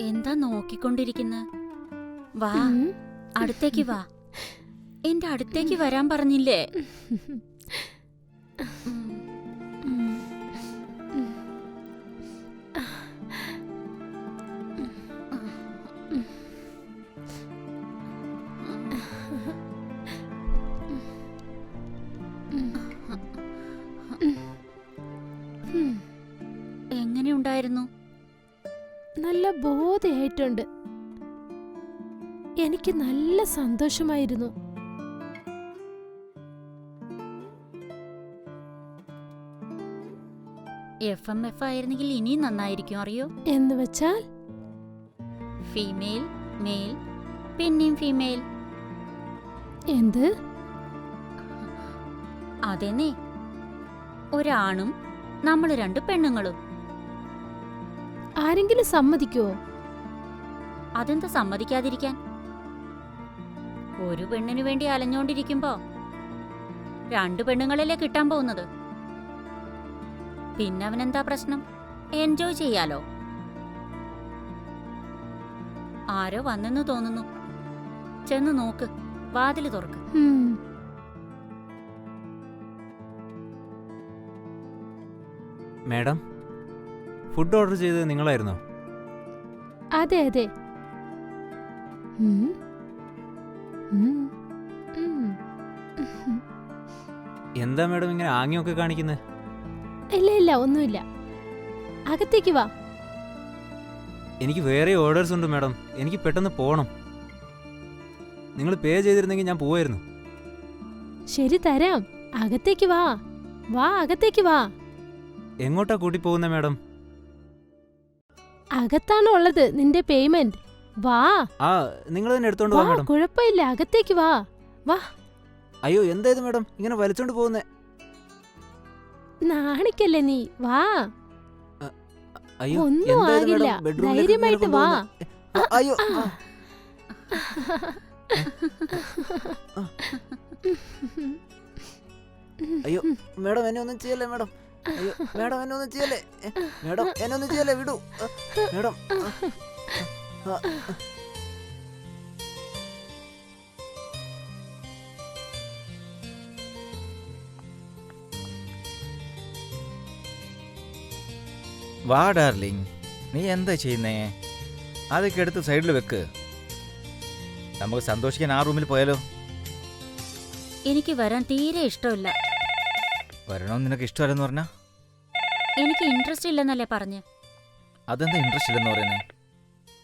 എന്താ നോക്കിക്കൊണ്ടിരിക്കുന്ന? വാ അടുത്തേക്ക് വാ. എന്റെ അടുത്തേക്ക് വരാൻ പറഞ്ഞില്ലേ? ബോധയായിട്ടുണ്ട് എനിക്ക് നല്ല സന്തോഷമായിരുന്നു. എഫ് എം എഫ് ആയിരുന്നെങ്കിൽ ഇനിയും നന്നായിരിക്കും അറിയോ? എന്ന് വെച്ചാൽ? ഫീമെയിൽ മെയിൽ പിന്നെയും ഫീമെയിൽ എന്ത്? അതെന്നെ. ഒരാണും നമ്മൾ രണ്ട് പെണ്ണുങ്ങളും. ആരെങ്കിലും സമ്മതിക്കുവോ? അതെന്താ സമ്മതിക്കാതിരിക്കാൻ? ഒരു പെണ്ണിനു വേണ്ടി അലഞ്ഞോണ്ടിരിക്കുമ്പോ രണ്ടു പെണ്ണുങ്ങളല്ലേ കിട്ടാൻ പോകുന്നത്? പിന്നെ അവനെന്താ പ്രശ്നം? എൻജോയ് ചെയ്യാലോ? ആരോ വന്നെന്ന് തോന്നുന്നു. ചെന്ന് നോക്ക് വാതിൽ തുറക്ക്. മാഡം ഫുഡ് ഓർഡർ ചെയ്തത് നിങ്ങളായിരുന്നോ? അതെ അതെ. എന്താ മാഡം ഇങ്ങനെ ആംഗ്യമൊക്കെ കാണിക്കുന്നത് ഇല്ല ഇല്ല ഒന്നുമില്ല. അകത്തേക്ക് വാ. എനിക്ക് വേറെ ഓർഡേഴ്സ് ഉണ്ട് മാഡം. എനിക്ക് പെട്ടെന്ന് പോകണം നിങ്ങൾ പേ ചെയ്തിരുന്നെങ്കിൽ ഞാൻ പോവായിരുന്നു. ശരി തരാം. അകത്തേക്ക് വാ. വാ അകത്തേക്ക് വാ. എങ്ങോട്ടാ കൂട്ടി പോകുന്നത് മാഡം? അകത്താണ് ഉള്ളത് നിന്റെ പേയ്മെന്റ്. വാ. ആ നിങ്ങൾ തന്നെ എടുത്തോണ്ട് വാ വാ മാഡം. കുഴപ്പമില്ല. അകത്തേക്ക് വാ. അയ്യോ എന്തായത് മാഡം? ഇങ്ങനെ വലിച്ചോണ്ട് പോകുന്നേ. നാണിക്കല്ലേ നീ. വാ. അയ്യോ ഒന്നും എന്തായത് ആകില്ല. മാഡം ബെഡ്റൂമിലേക്ക് ഇങ്ങനെ ധൈര്യമായിട്ട് വാ. കൊണ്ടുപോകുന്നെ? ആ, അയ്യോ ആ. അയ്യോ മാഡം എന്നെ ഒന്നും ചെയ്യല്ലേ മാഡം? അയ്യോ മാഡം എന്നെ ഒന്നും ചെയ്യല്ലേ? എ, മാഡം എന്നെ ഒന്നും ചെയ്യല്ലേ? വിടൂ. ആ, മാഡം ആ, വാ ഡാർലിംഗ്. നീ എന്താ ചെയ്യുന്നേ? അതൊക്കെ എടുത്ത് സൈഡിൽ വെക്ക്. നമുക്ക് സന്തോഷിക്കാൻ ആ റൂമിൽ പോയാലോ? എനിക്ക് വരാൻ തീരെ ഇഷ്ടമില്ല. വരണോ നിനക്ക് ഇഷ്ടമല്ലെന്ന് പറഞ്ഞാ? എനിക്ക് ഇൻട്രസ്റ്റ് ഇല്ലെന്നല്ലേ പറഞ്ഞു? അതെന്താ ഇൻട്രസ്റ്റ് ഇല്ലെന്ന് പറയുന്നേ?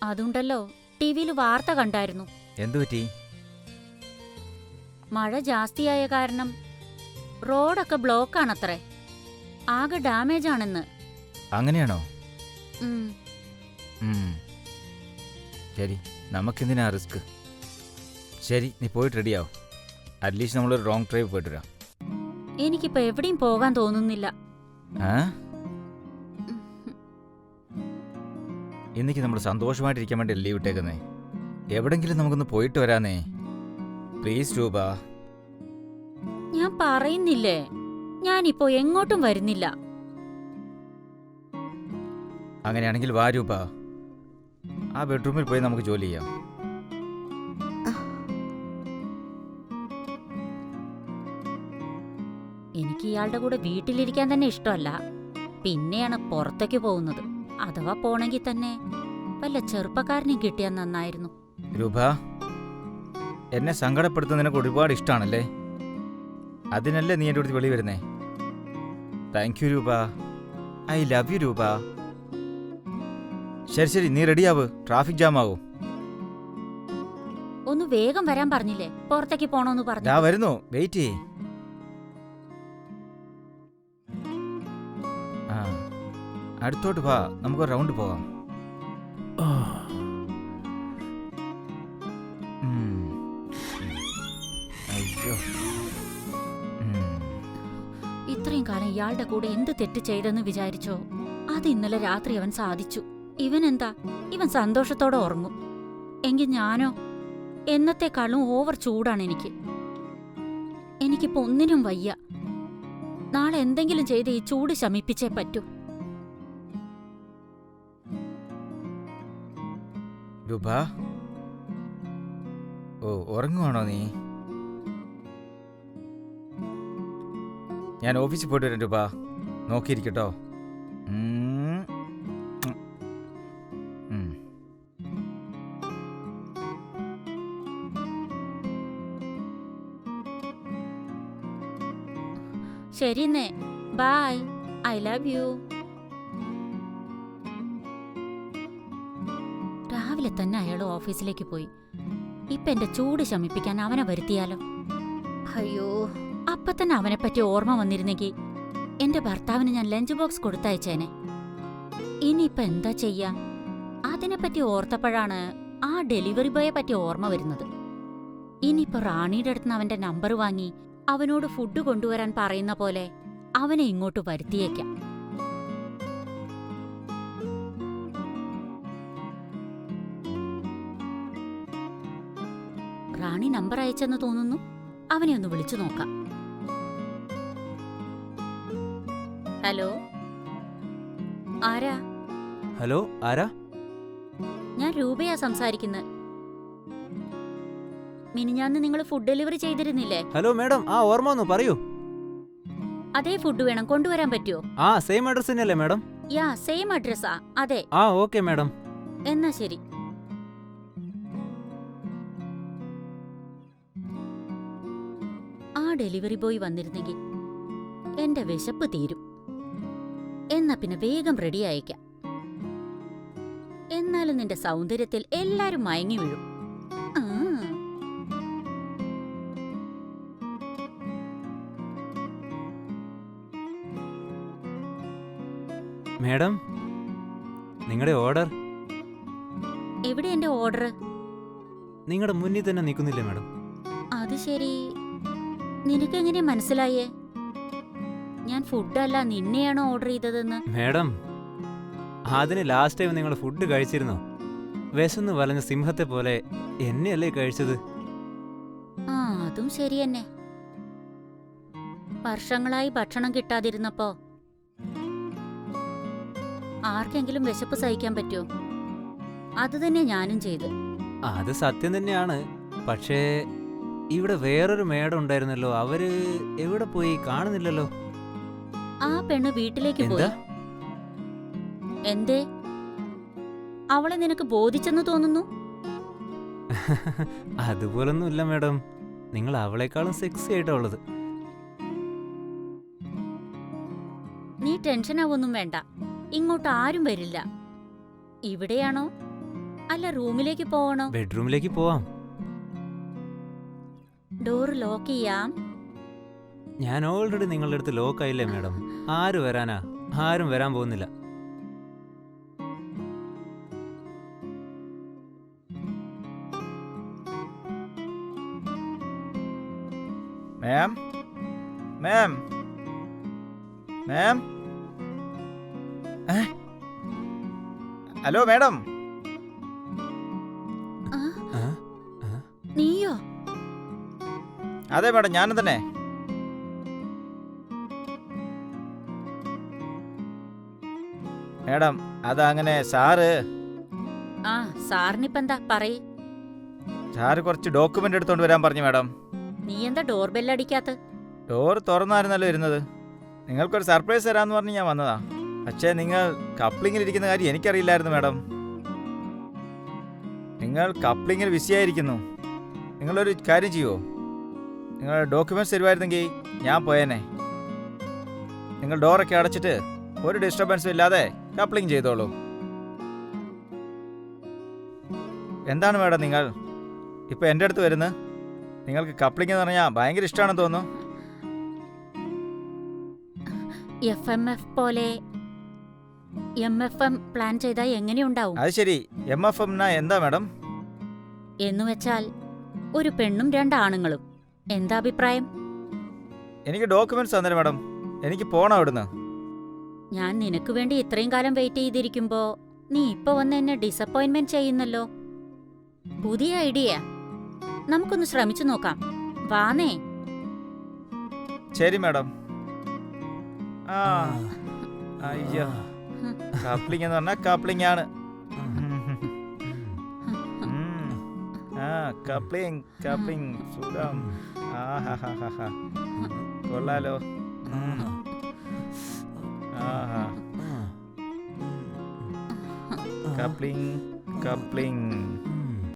അതുണ്ടല്ലോ ടിവിയിൽ വാർത്ത കണ്ടായിരുന്നു. എന്തു പറ്റി? മഴ ജാസ്തിയായ കാരണം റോഡൊക്കെ ബ്ലോക്കാണത്രേ. ആകെ ഡാമേജ് ആണെന്ന് അങ്ങനെയാണോ? ഉം. ഉം. ശരി നമുക്കെന്തിനാ റിസ്ക്. ശരി നീ പോയിട്ട് റെഡിയാവും. അറ്റ്ലീസ്റ്റ് നമ്മളൊരു റോങ് ഡ്രൈവ് പോയിട്ട് വരാം. എനിക്കിപ്പോ എവിടെയും പോകാൻ തോന്നുന്നില്ല. ആ? ഇന്നേക്ക് നമ്മൾ സന്തോഷമായിട്ടിരിക്കാൻ വേണ്ടി ലീവ് ഇട്ടേക്കുന്നേ. എവിടെങ്കിലും നമുക്കൊന്ന് പോയിട്ട് വരാനേ പ്ലീസ് രൂപ. ഞാൻ പറയുന്നില്ലേ? ഞാനിപ്പോ എങ്ങോട്ടും വരുന്നില്ല. അങ്ങനെയാണെങ്കിൽ വാ രൂപ. ആ ബെഡ്റൂമിൽ പോയി നമുക്ക് ജോലി ചെയ്യാം. എനിക്ക് ഇയാളുടെ കൂടെ വീട്ടിലിരിക്കാൻ തന്നെ ഇഷ്ടമല്ല. പിന്നെയാണ് പുറത്തേക്ക് പോകുന്നത്. അഥവാ പോണെങ്കിൽ തന്നെ വല്ല ചെറുപ്പക്കാരനെയും കിട്ടിയാൽ നന്നായിരുന്നു. രൂപ എന്നെ സങ്കടപ്പെടുത്തുന്ന നിനക്ക് ഒരുപാട് ഇഷ്ടമാണല്ലേ അതിനല്ലേ നീ എന്റെ അടുത്ത് വെളി വരുന്നേ? Thank you Roopa. I love you Roopa. ശരി ശരി നീ റെഡിയാവ്. ട്രാഫിക് ജാം ആവും ഒന്ന് വേഗം വരാൻ പറഞ്ഞില്ലേ? പുറത്തേക്ക് പോണോന്ന് പറഞ്ഞു. ഞാൻ വരുന്നു. വെയിറ്റ് ചെയ്യ്. അടുത്തോട്ട് വാ. നമുക്ക് റൗണ്ട് പോവാം. അയ്യോ. ഇത്രയും കാലം ഇയാളുടെ കൂടെ എന്ത് തെറ്റ് ചെയ്തെന്ന് വിചാരിച്ചോ? അത് ഇന്നലെ രാത്രി അവൻ സാധിച്ചു. ഇവൻ എന്താ? ഇവൻ സന്തോഷത്തോടെ ഉറങ്ങും. എങ്കിൽ ഞാനോ? എന്നത്തെക്കാളും ഓവർ ചൂടാണ് എനിക്ക്. എനിക്കിപ്പോ ഒന്നിനും വയ്യ. നാളെ എന്തെങ്കിലും ചെയ്ത് ഈ ചൂട് ശമിപ്പിച്ചേ പറ്റൂ. രൂപ? ഓ ഉറങ്ങുവാണോ നീ? ഞാൻ ഓഫീസിൽ പോയിട്ട് വരാം രൂപ. നോക്കിയിരിക്കട്ടോ. ശരി. ബായ് ഐ ലവ് യു രാവിലെ തന്നെ അയാൾ ഓഫീസിലേക്ക് പോയി. ഇപ്പൊ എന്റെ ചൂട് ശമിപ്പിക്കാൻ അവനെ വരുത്തിയാലോ? അയ്യോ. അപ്പൊ തന്നെ അവനെ പറ്റി ഓർമ്മ വന്നിരുന്നെങ്കിൽ എന്റെ ഭർത്താവിന് ഞാൻ ലഞ്ച് ബോക്സ് കൊടുത്തയച്ചേനെ. ഇനിയിപ്പൊ എന്താ ചെയ്യാ? അതിനെപ്പറ്റി ഓർത്തപ്പോഴാണ് ആ ഡെലിവറി ബോയെ പറ്റി ഓർമ്മ വരുന്നത്. ഇനിയിപ്പോ റാണിയുടെ അടുത്ത് അവന്റെ നമ്പർ വാങ്ങി അവനോട് ഫുഡ് കൊണ്ടുവരാൻ പറയുന്ന പോലെ അവനെ ഇങ്ങോട്ട് വരുത്തിയേക്കാം. റാണി നമ്പർ അയച്ചെന്ന് തോന്നുന്നു. അവനെ ഒന്ന് വിളിച്ചു നോക്കാം. ഹലോ? ആരാ? ഹലോ ആരാ? ഞാൻ രൂപയാ സംസാരിക്കുന്നത് മിനിഞ്ഞാന്ന് നിങ്ങൾ ഫുഡ് ഡെലിവറി ചെയ്തിരുന്നില്ലേ? Hello madam. ആ ഓർമ്മ വന്നു. പറയൂ. അതേ ഫുഡ് വേണം. കൊണ്ടുവരാൻ പറ്റുമോ ആ സെയിം അഡ്രസ് തന്നെയല്ലേ മാഡം? യാ സെയിം അഡ്രസ്സാ അതെ. ആ ഓക്കെ മാഡം. എന്നാ ശരി. ഡെലിവറി ബോയ് വന്നിരുന്നെങ്കിൽ എന്റെ വിശപ്പ് തീരും. എന്നാ പിന്നെ വേഗം റെഡി അയക്കാം എന്നാലും നിന്റെ സൗന്ദര്യത്തിൽ എല്ലാരും മയങ്ങി വീഴും. മേഡം നിങ്ങളുടെ ഓർഡർ? എവിടെ എന്റെ ഓർഡർ നിങ്ങളുടെ മുന്നിൽ തന്നെ നിൽക്കുന്നില്ലേ മാഡം? അത് ശരി. നിനക്കെങ്ങനെ മനസ്സിലായേ? ഞാൻ ഫുഡല്ല നിന്നെയാണോ ഓർഡർ ചെയ്തതെന്ന്? മാഡം അതിന് ലാസ്റ്റ് ടൈം നിങ്ങൾ ഫുഡ് കഴിച്ചിരുന്നോ? വിശന്ന് വലഞ്ഞ സിംഹത്തെ പോലെ എന്നെയല്ലേ കഴിച്ചത്? ആ അതും ശരി തന്നെ. വർഷങ്ങളായി ഭക്ഷണം കിട്ടാതിരുന്നപ്പോ ആർക്കെങ്കിലും വിശപ്പ് സഹിക്കാൻ പറ്റുമോ അത് തന്നെ ഞാനും ചെയ്ത് അത് സത്യം തന്നെയാണ്. പക്ഷേ ഇവിടെ വേറൊരു മേഡം ഉണ്ടായിരുന്നല്ലോ. അവർ എവിടെ പോയി കാണുന്നില്ലല്ലോ? ആ പെണ്ണ് വീട്ടിലേക്ക് എന്താ? എന്തേ? അവളെ നിനക്ക് ബോധിച്ചെന്ന് തോന്നുന്നു? അതുപോലൊന്നും ഇല്ല മേഡം. നിങ്ങൾ അവളെക്കാളും സെക്സി ആയിട്ടാ ഉള്ളത്. നീ ടെൻഷൻ ആവൊന്നും വേണ്ട. ഇങ്ങോട്ട് ആരും വരില്ല. ഇവിടെയാണോ? അല്ല റൂമിലേക്ക് പോവണോ? ബെഡ്റൂമിലേക്ക് പോവാം. ഡോർ ലോക്ക് ചെയ്യാം. ഞാൻ ഓൾറെഡി നിങ്ങളുടെ അടുത്ത് ലോക്ക് ആയില്ലേ മാഡം? ആര് വരാനാ? ആരും വരാൻ പോകുന്നില്ല. Ma'am ma'am ma'am hello madam അതെ മാഡം ഞാനും തന്നെ. മാഡം അതങ്ങനെ സാറ് ആ സാറിനിപ്പെന്താ? പറയ്. സാറ് കുറച്ച് ഡോക്യുമെന്റ് എടുത്തോണ്ട് വരാൻ പറഞ്ഞു മാഡം. നീ എന്താ ഡോർ ബെല്ലടിക്കാത്ത? ഡോർ തുറന്നായിരുന്നല്ലോ ഇരുന്നത്. നിങ്ങൾക്കൊരു സർപ്രൈസ് തരാന്ന് പറഞ്ഞ് ഞാൻ വന്നതാ. പക്ഷേ നിങ്ങൾ കപ്ലിങ്ങിൽ ഇരിക്കുന്ന കാര്യം എനിക്കറിയില്ലായിരുന്നു മാഡം. നിങ്ങൾ കപ്ലിങ്ങിൽ ബിസിയായിരിക്കുന്നു. നിങ്ങളൊരു കാര്യം ചെയ്യുമോ നിങ്ങൾ ഡോക്യുമെന്റ്സ് തരുമായിരുന്നെങ്കിൽ ഞാൻ പോയേനെ. നിങ്ങൾ ഡോറൊക്കെ അടച്ചിട്ട് ഒരു ഡിസ്റ്റർബൻസും ഇല്ലാതെ കപ്ലിങ് ചെയ്തോളൂ. എന്താണ് മേഡം നിങ്ങൾ? ഇപ്പോൾ എന്റെ അടുത്ത് വരുന്നത് നിങ്ങൾക്ക് കപ്ലിംഗ് എന്ന് പറഞ്ഞാൽ ഭയങ്കര ഇഷ്ടമാണെന്ന് തോന്നുന്നു. എഫ് എം എഫ് പോലെ എം എഫ് എം പ്ലാൻ ചെയ്താൽ എങ്ങനെയുണ്ടാവും? അത് ശരി. എം എഫ് എം എന്താ മാഡം? എന്നുവെച്ചാൽ ഒരു പെണ്ണും രണ്ടാണുങ്ങളും എന്താ അഭിപ്രായം? എനിക്ക് ഡോക്യുമെന്റ്സ് തന്നേ മാഡം. എനിക്ക് പോണം അവിടുന്ന്. ഞാൻ നിനക്ക് വേണ്ടി ഇത്രയും കാലം വെയിറ്റ് ചെയ്തിരിക്കുമ്പോ നീ ഇപ്പൊ വന്ന് എന്നെ ഡിസപ്പോയിന്റ്മെന്റ് ചെയ്യുന്നല്ലോ. പുതിയ ഐഡിയ നമുക്കൊന്ന് ശ്രമിച്ചു നോക്കാം. വാന്നേ. ശരി മാഡം. ആ. അയ്യോ. കപ്ലിംഗ് എന്ന് പറഞ്ഞാൽ കപ്ലിംഗ് ആണ്. കപ്ലിങ് കപ്ലിങ് സുഖം കൊള്ളാലോ കപ്ലിങ് കപ്ലിങ്